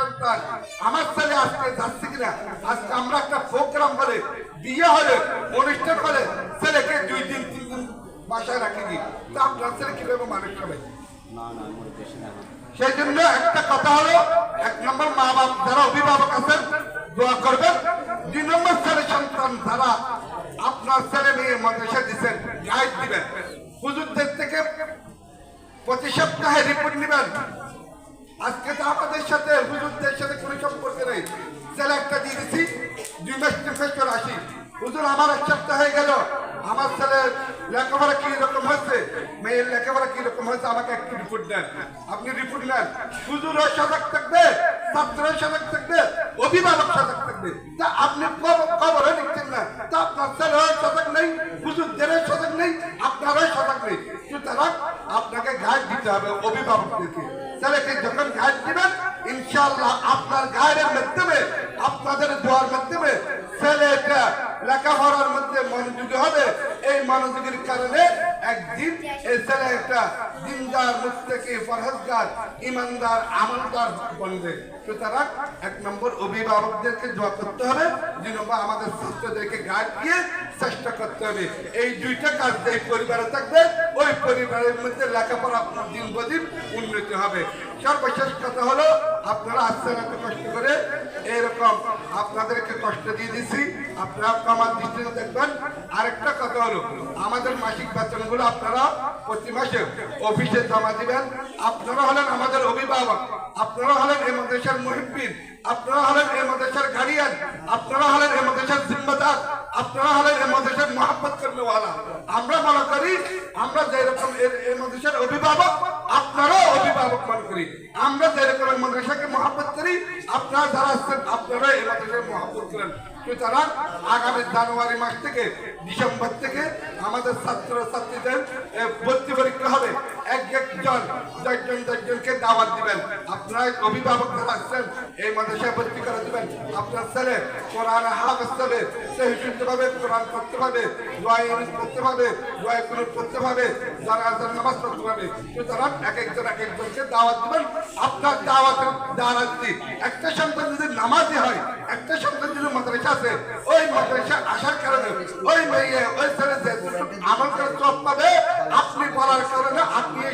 সন্তান আমার ছেলে আজকে যাচ্ছে কিনা? আজকে আমরা একটা প্রোগ্রাম বলে বিয়ে হলে অনুষ্ঠান হলে ছেলেকে দুই দিন তিন দিন বাসায় রাখিনি তা আপনার ছেলে কীভাবে মানুষ হবে? সেই জন্য একটা কথা হলো এক নম্বর মা বাপ যারা অভিভাবক আছেন দোয়া করবেন। দুই নম্বর ছেলে সন্তান যারা আপনার ছেলে মেয়ে মাদ্রাসা দিচ্ছেন গাইড দিবেন। হুজুরদের থেকে প্রতি সপ্তাহে রিপোর্ট নেবেন। আজকে তো আমাদের সাথে হুজুরদের সাথে কোনো সম্পর্ক নেই। ছেলে একটা দিয়ে দিচ্ছি দুই মাস তিন আসি। হুজুর, আমার এক সপ্তাহ হয়ে গেল। আমার ছেলে লেখাপড়া রকম হয়েছে? মেয়ের লেখাপড়া রকম হয়েছে? আমাকে একটু রিপোর্ট দেন। আপনি রিপোর্ট নেন। হুজুরও সজাগ থাকবে, ছাত্রও সজাগ থাকবে, অভিভাবক সজাগ থাকবে। তা আপনি খবরও নিচ্ছেন না। তা আপনার ছেলেও সজাগ নেই, হুজুরদেরও সজাগ নেই, আপনারও সজাগ নেই। সুতরাং আপনাকে গাইড দিতে হবে অভিভাবকদেরকে। ছেলেকে যখন গাইড দিবেন ইনশাল্লাহ আপনার গাইডের মাধ্যমে, আপনাদের দোয়ার মাধ্যমে ছেলেটা লেখাপড়ার মধ্যে মনোযোগী হবে। এই মনোযোগের কারণে একদিন এই ছেলে একটা দিনদার মুস্তেকি ফরহজগার ইমানদার, আমলদার বনবে সুতরাং এক নম্বর অভিভাবকদেরকে দোয়া করতে হবে, দুই নম্বর আমাদের ছাত্রদেরকে গাইড দিয়ে চেষ্টা করতে হবে। এই দুইটা কাজ এই পরিবারে থাকবে, ওই পরিবারের মধ্যে লেখাপড়া দিন বদিন উন্নতি হবে। সর্বশেষ কথা হলো আপনারা আসছেন এত কষ্ট করে। এরকম আপনাদেরকে কষ্ট দিয়ে দিছি। আপনারা আমার দৃষ্টিতে দেখবেন। আরেকটা কথা হলো, আমাদের মাসিক বেতনগুলো আপনারা প্রতি মাসে অফিসে জমা দিবেন। আপনারা হলেন আমাদের অভিভাবক। আপনারা হলেন এই মাদ্রাসার মুহিব্বিন আপনারা হলেন এই মাদ্রাসার গার্ডিয়ান আপনারা হলেন এই মাদ্রাসার জিম্মাদার। আপনারা হলেন এই মাদ্রাসার মহাব্বত করনেওয়ালা আমরা মনে করি, আমরা যেরকম এই মাদ্রাসার অভিভাবক করি। আমরা যেরকম মাদ্রাসাকে মহাব্বত করি। আপনারা যারা আসছেন আপনারা এই মাদ্রাসাকে মহাব্বত করেন। সুতরাং আগামী জানুয়ারি মাস থেকে, ডিসেম্বর থেকে আমাদের ছাত্র ছাত্রীদের ভর্তি পরীক্ষা হবে। আপনারা দাওয়াত দিবেন। আপনার একটা সন্তান যদি নামাজি হয়, একটা সন্তান যদি মাদ্রাসা আছে, ওই মাদ্রাসা আসার কারণে, ওই মেয়ে, ওই ছেলে যে আমল পাবে, আপনি বলার কারণে আপনি